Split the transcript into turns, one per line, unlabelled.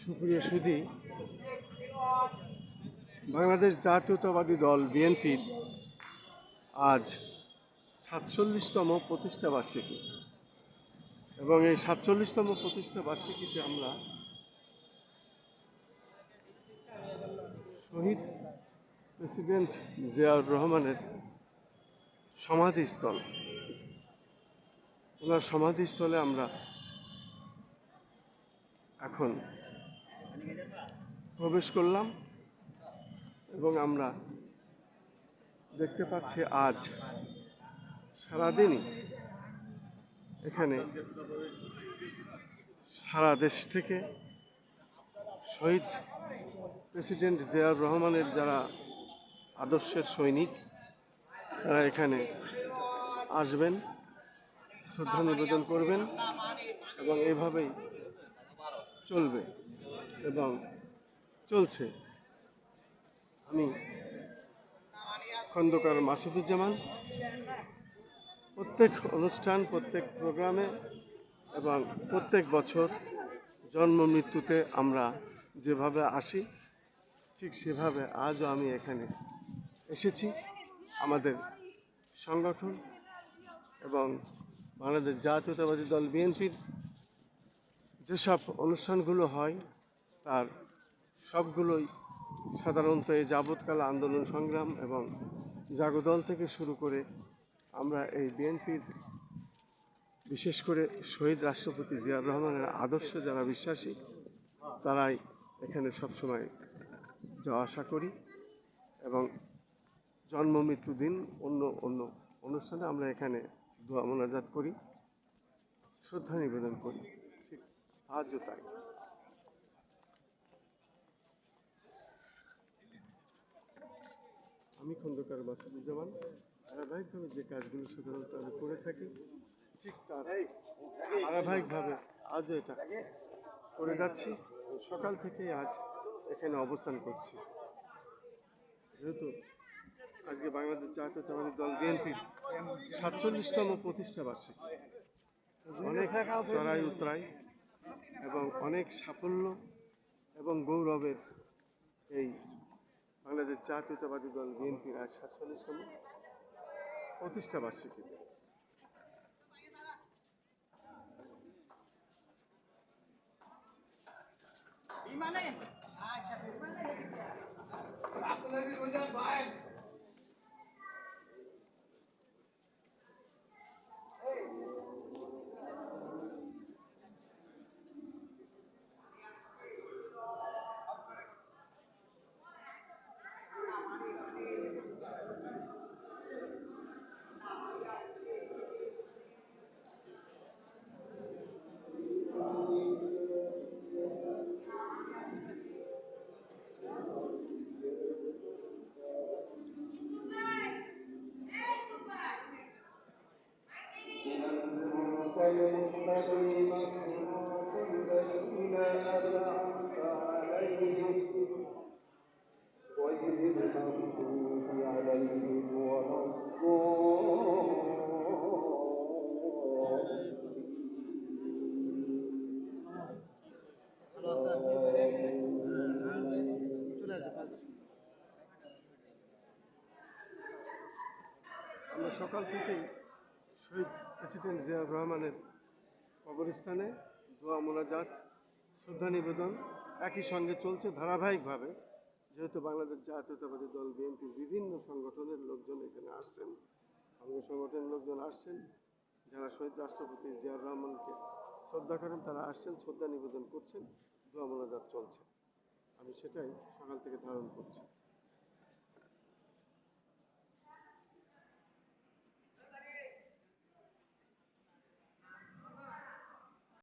সুপ্রিয় সুদী বাংলাদেশ জাতীয়তাবাদী দল বিএনপির আজ সাতচল্লিশতম প্রতিষ্ঠা বার্ষিকী। এবং এই সাতচল্লিশতম প্রতিষ্ঠা বার্ষিকীতে আমরা শহীদ প্রেসিডেন্ট জিয়াউর রহমানের সমাধিস্থল। ওনার সমাধিস্থলে আমরা এখন প্রবেশ করলাম এবং আমরা দেখতে পাচ্ছি আজ সারাদিনই এখানে সারা দেশ থেকে শহীদ প্রেসিডেন্ট জিয়াউর রহমানের যারা আদর্শের সৈনিক, তারা এখানে আসবেন, শ্রদ্ধা নিবেদন করবেন এবং এভাবেই চলবে এবং চলছে। আমি খন্দকার মাসুদুজ্জামান। প্রত্যেক অনুষ্ঠান, প্রত্যেক প্রোগ্রামে এবং প্রত্যেক বছর জন্ম মৃত্যুতে আমরা যেভাবে আসি, ঠিক সেভাবে আজও আমি এখানে এসেছি। আমাদের সংগঠন এবং বাংলাদেশ জাতীয়তাবাদী দল বিএনপির যেসব অনুষ্ঠানগুলো হয়, তার সবগুলোই সাধারণত এই যাবৎকাল আন্দোলন সংগ্রাম এবং জাগদল থেকে শুরু করে আমরা এই বিএনপির, বিশেষ করে শহীদ রাষ্ট্রপতি জিয়াউর রহমানের আদর্শ যারা বিশ্বাসী, তারাই এখানে সবসময় যাওয়া আসা করি এবং জন্ম, মৃত্যু দিন অন্য অন্য অনুষ্ঠানে আমরা এখানে দোয়া মোনাজাত করি, শ্রদ্ধা নিবেদন করি। ঠিক, আজও তাই। আমি খন্দকার মাসুদুজ্জামান, ধারাবাহিকভাবে যে কাজগুলো সাধারণত আমি করে থাকি, ঠিক তার ধারাবাহিকভাবে আজও এটা করে যাচ্ছি। সকাল থেকেই আজ এখানে অবস্থান করছি। যেহেতু আজকে বাংলাদেশ জাতীয়তাবাদী দল বিএনপির সাতচল্লিশতম প্রতিষ্ঠা বার্ষিকী। অনেক চড়াই উতরাই এবং অনেক সাফল্য এবং গৌরবের এই বাংলাদেশ জাতীয়তাবাদী দল বিএনপির আজ সাতচল্লিশতম প্রতিষ্ঠা বার্ষিকীতে আমরা সকাল থেকেই শহীদ প্রেসিডেন্ট জিয়াউর রহমানের কবরস্থানে দোয়া মোনাজাত, শ্রদ্ধা নিবেদন একই সঙ্গে চলছে ধারাবাহিকভাবে। যেহেতু বাংলাদেশ জাতীয়তাবাদী দল বিএনপির বিভিন্ন সংগঠনের লোকজন এখানে আসছেন, অঙ্গ সংগঠনের লোকজন আসছেন, যারা শহীদ রাষ্ট্রপতি জিয়াউর রহমানকে শ্রদ্ধা করেন, তারা আসছেন, শ্রদ্ধা নিবেদন করছেন, দোয়া মোনাজাত চলছে। আমি সেটাই সকাল থেকে ধারণ করছি।